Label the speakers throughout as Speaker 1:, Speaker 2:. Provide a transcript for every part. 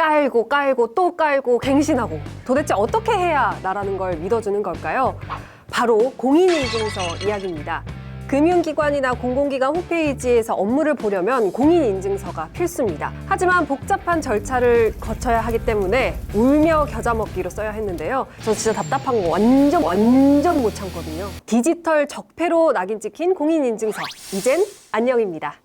Speaker 1: 깔고 깔고 또 깔고 갱신하고 도대체 어떻게 해야 나라는 걸 믿어주는 걸까요? 바로 공인인증서 이야기입니다. 금융기관이나 공공기관 홈페이지에서 업무를 보려면 공인인증서가 필수입니다. 하지만 복잡한 절차를 거쳐야 하기 때문에 울며 겨자 먹기로 써야 했는데요. 저 진짜 답답한 거 완전 완전 못 참거든요. 디지털 적폐로 낙인 찍힌 공인인증서. 이젠 안녕입니다.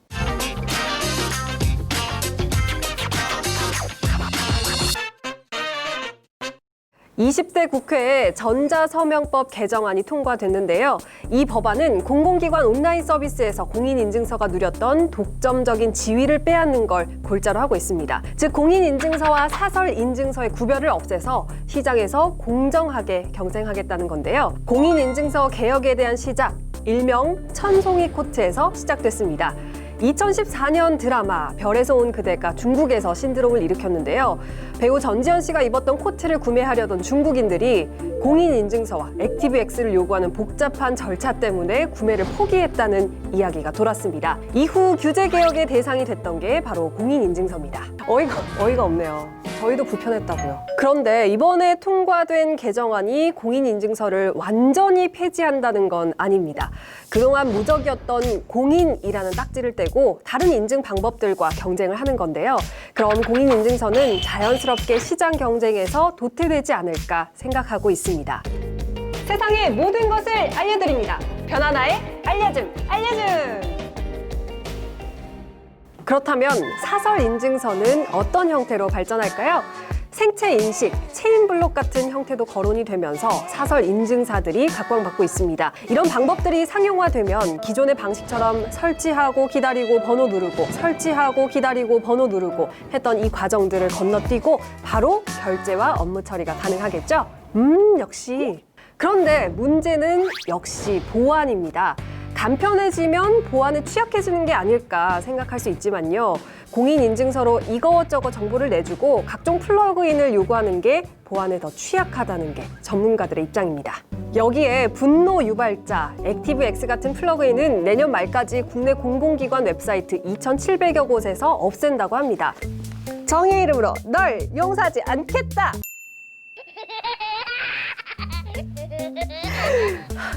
Speaker 1: 20대 국회에 전자서명법 개정안이 통과됐는데요. 이 법안은 공공기관 온라인 서비스에서 공인인증서가 누렸던 독점적인 지위를 빼앗는 걸 골자로 하고 있습니다. 즉, 공인인증서와 사설인증서의 구별을 없애서 시장에서 공정하게 경쟁하겠다는 건데요. 공인인증서 개혁에 대한 시작, 일명 천송이 코트에서 시작됐습니다. 2014년 드라마 별에서 온 그대가 중국에서 신드롬을 일으켰는데요. 배우 전지현 씨가 입었던 코트를 구매하려던 중국인들이 공인인증서와 액티브엑스를 요구하는 복잡한 절차 때문에 구매를 포기했다는 이야기가 돌았습니다. 이후 규제 개혁의 대상이 됐던 게 바로 공인인증서입니다. 어이가 어이가 없네요. 저희도 불편했다고요. 그런데 이번에 통과된 개정안이 공인인증서를 완전히 폐지한다는 건 아닙니다. 그동안 무적이었던 공인이라는 딱지를 떼고 다른 인증 방법들과 경쟁을 하는 건데요. 그럼 공인인증서는 자연스럽게 시장 경쟁에서 도태되지 않을까 생각하고 있습니다. 세상의 모든 것을 알려드립니다. 변하나의 알려줌, 알려줌! 그렇다면 사설 인증서는 어떤 형태로 발전할까요? 생체 인식, 체인 블록 같은 형태도 거론이 되면서 사설 인증사들이 각광받고 있습니다. 이런 방법들이 상용화되면 기존의 방식처럼 설치하고 기다리고 번호 누르고 설치하고 기다리고 번호 누르고 했던 이 과정들을 건너뛰고 바로 결제와 업무 처리가 가능하겠죠? 음, 역시. 그런데 문제는 역시 보안입니다. 간편해지면 보안에 취약해지는 게 아닐까 생각할 수 있지만요. 공인인증서로 이것저것 정보를 내주고 각종 플러그인을 요구하는 게 보안에 더 취약하다는 게 전문가들의 입장입니다. 여기에 분노 유발자, 액티브X 같은 플러그인은 내년 말까지 국내 공공기관 웹사이트 2,700여 곳에서 없앤다고 합니다. 정의 이름으로 널 용서하지 않겠다!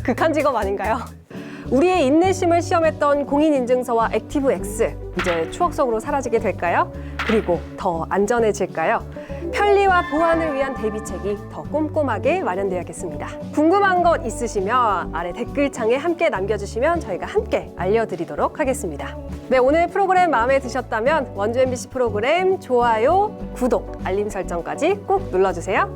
Speaker 1: 극한 직업 아닌가요? 우리의 인내심을 시험했던 공인인증서와 액티브X 이제 추억 속으로 사라지게 될까요? 그리고 더 안전해질까요? 편리와 보안을 위한 대비책이 더 꼼꼼하게 마련되어야겠습니다. 궁금한 것 있으시면 아래 댓글창에 함께 남겨주시면 저희가 함께 알려드리도록 하겠습니다. 네, 오늘 프로그램 마음에 드셨다면 원주 MBC 프로그램 좋아요, 구독, 알림 설정까지 꼭 눌러주세요.